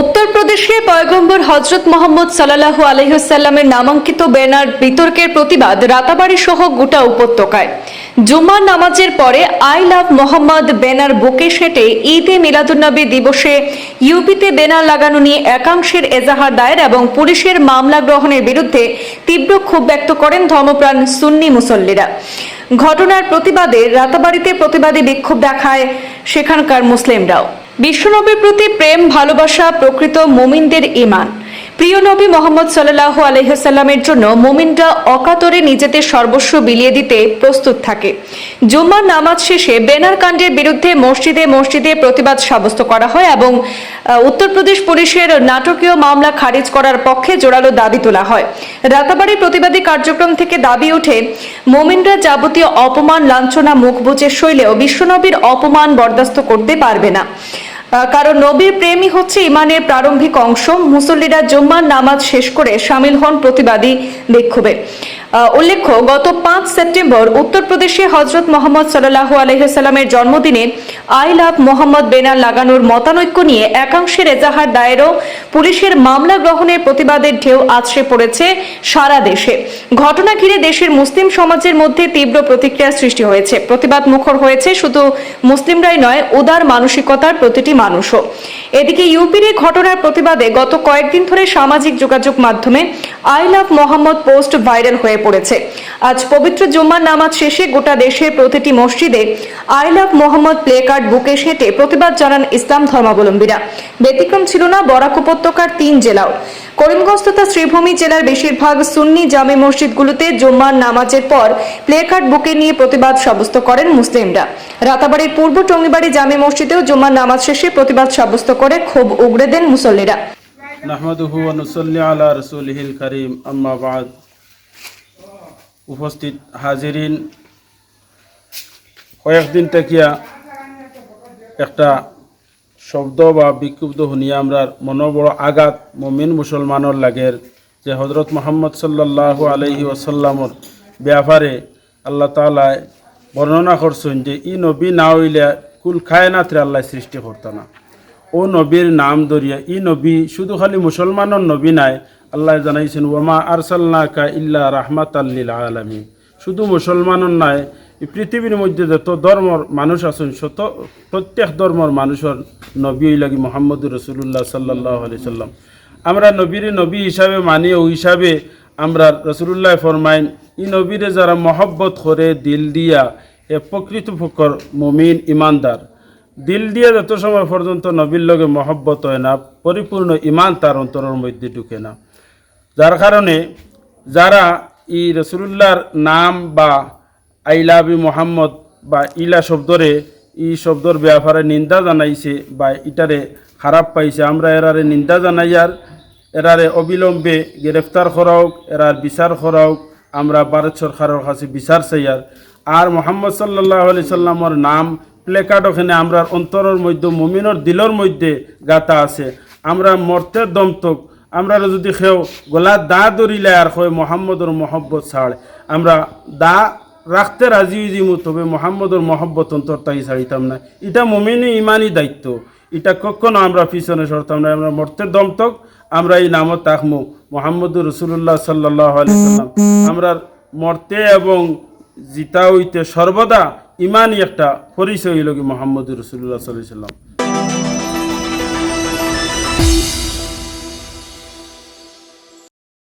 উত্তরপ্রদেশে পয়গম্বর হজরত মোহাম্মদ সাল্লাল্লাহু আলহিহাল্লামের নামাঙ্কিত ব্যানার বিতর্কের প্রতিবাদ রাতাবাড়ি সহ গোটা উপত্যকায়। জুম্মার নামাজের পরে আই লাভ মোহাম্মদ ব্যানার বুকে সেটে ঈদে মিলাদুন্নবী দিবসে ইউপিতে ব্যানার লাগানো নিয়ে একাংশের এজাহার দায়ের এবং পুলিশের মামলা গ্রহণের বিরুদ্ধে তীব্র ক্ষোভ ব্যক্ত করেন ধর্মপ্রাণ সুন্নি মুসল্লিরা। ঘটনার প্রতিবাদে রাতাবাড়িতে প্রতিবাদী বিক্ষোভ দেখায় সেখানকার মুসলিমরাও। বিশ্বনবীর প্রতি প্রেম ভালোবাসা প্রকৃত মোমিনদের ইমান প্রিয় নবী মোহাম্মদ সাল্লাহ আলহিহাল্লামের জন্য মুমিনরা অকাতরে নিজেদের সর্বস্ব বিলিয়ে দিতে প্রস্তুত থাকে। জুম্মার নামাজ শেষে বেনার কাণ্ডের বিরুদ্ধে মসজিদে মসজিদে প্রতিবাদ সাব্যস্ত করা হয় এবং উত্তরপ্রদেশ পুলিশের নাটকীয় মামলা খারিজ করার পক্ষে জোরালো দাবি তোলা হয়। রাতাবাড়ি প্রতিবাদী কার্যক্রম থেকে দাবি ওঠে, মোমিনরা যাবতীয় অপমান, লাঞ্ছনা, মুখ বুজে শৈলেও বিশ্বনবীর অপমান বরদাস্ত করতে পারবে না। কারণ নবীর প্রেমই হচ্ছে ইমানের প্রারম্ভিক অংশ। মুসল্লিরা জুম্মার নামাজ শেষ করে সামিল হন প্রতিবাদী বিক্ষোভে। উল্লেখ্য, গত পাঁচ সেপ্টেম্বর উত্তরপ্রদেশে হজরত মোহাম্মদ সাল্লাহ আলহিসাল্লামের জন্মদিনে আই লাভ মোহাম্মদ বেনার লাগানোর মতানৈক্য নিয়ে একাংশের এজাহার দায়েরও পুলিশের মামলা গ্রহণের প্রতিবাদের ঢেউ আছড়ে পড়েছে সারা দেশে। ঘটনা ঘিরে দেশের মুসলিম সমাজের মধ্যে তীব্র প্রতিক্রিয়ার সৃষ্টি হয়েছে। প্রতিবাদ মুখর হয়েছে, শুধু মুসলিমরাই নয়, উদার মানসিকতার প্রতিটি মানুষও। এদিকে ইউপির এই ঘটনার প্রতিবাদে গত কয়েকদিন ধরে সামাজিক যোগাযোগ মাধ্যমে I love Mohammad post viral হয়ে পড়েছে। আজ পবিত্র জুম্মার নামাজ শেষে গোটা দেশের প্রতিটি মসজিদে I love Mohammad placard বুকে সেটে প্রতিবাদ জানান ইসলাম ধর্মাবলম্বীরা। ব্যতিক্রম ছিল না বরাক উপত্যকার তিন জেলাও। করিমগঞ্জ তথা শ্রীভূমি জেলার বেশিরভাগ সুন্নি জামে মসজিদগুলোতে জুম্মার নামাজের পর প্লে কার্ড বুকে নিয়ে প্রতিবাদ সাব্যস্ত করেন মুসলিমরা। রাতাবাড়ির পূর্ব টঙ্গিবাড়ি জামে মসজিদেও জুম্মার নামাজ শেষে প্রতিবাদ সাব্যস্ত করে ক্ষোভ উগড়ে দেন মুসল্লিরা। নাহমাদুহু ওয়া নুসাল্লি আলা রাসূলিহিল কারীম, আম্মা বাদ। উপস্থিত হাজিরিন। কয়েকদিন তেকিয়া একটা শব্দ বা বিক্ষুব্ধ শুনিয়া আমরা মনৰ বড় আঘাত মমিন মুসলমানের লাগের যে হজরত মোহাম্মদ সাল্লাল্লাহু আলাইহি ওয়াসাল্লামর ব্যাপারে আল্লাহ তাআলায় বর্ণনা করছেন যে, ই নবী না হইলে কুল খায়নাত্রে আল্লাহ সৃষ্টি করতো না। ও নবীর নাম দরিয়া ই নবী শুধু খালি মুসলমানের নবী নাই আল্লাহ জানাইছেন, ওমা আরসাল্লাকা ইল্লা রাহমাত আল্লিল আলমী শুধু মুসলমানের নাই এই পৃথিবীর মধ্যে যত ধর্মর মানুষ আছেন, শত, প্রত্যেক ধর্মর মানুষের নবী লাগি মোহাম্মদ রসুল্লাহ সাল্লাহ আলি সাল্লাম। আমরা নবীর নবী হিসাবে মানি, ও হিসাবে আমরা রসুল্লাহ ফরমাইন ই নবীরে যারা মহব্বত করে, দিল দিয়া এ প্রকৃত ফকর মমিন ইমানদার দিল দিয়ে যত সময় পর্যন্ত নবীর লগে মহব্বত হয় না, পরিপূর্ণ ইমান তার অন্তরের মধ্যে ঢুকে না। যার কারণে যারা ই রসুল্লাহর নাম বা আইলাবি মোহাম্মদ বা ইলা শব্দরে ই শব্দর ব্যাপারে নিন্দা জানাইছে বা ইটারে খারাপ পাইছে, আমরা এরারে নিন্দা জানাইয়ার এরারে অবিলম্বে গ্রেফতার করাওক, এরার বিচার করাওক, আমরা ভারত সরকারের কাছে বিচার চাইয়ার আর। মোহাম্মদ সাল্লাহ আলি সাল্লামর নাম প্লেকার্ড ওখানে আমরা অন্তরের মধ্যে, মুমিনের দিলর মধ্যে গাতা আছে। আমরা মরতে দমতক আমরা যদি খেও, গলা দা দরিলে আর হয় মোহাম্মদর মহব্বত ছাড়। আমরা দা রাখতে রাজি দিমু তবে মোহাম্মদর মহব্বত অন্তর তাই ছাড়িতাম না। এটা মমিনী ইমানই দায়িত্ব। এটা কখনো আমরা পিছনে সরতাম না। আমরা মরতে দমতক, আমরা এই নামত তাকমু মোহাম্মদুর রসুল্লাহ সাল্লাহ আলি সাল্লাম। আমরা মরতে এবং জিতা হইতে সর্বদা ইমানই একটা পরিচয় হইল কি মোহাম্মদুর রসুল্লাহ সাল্লাহ সাল্লাম।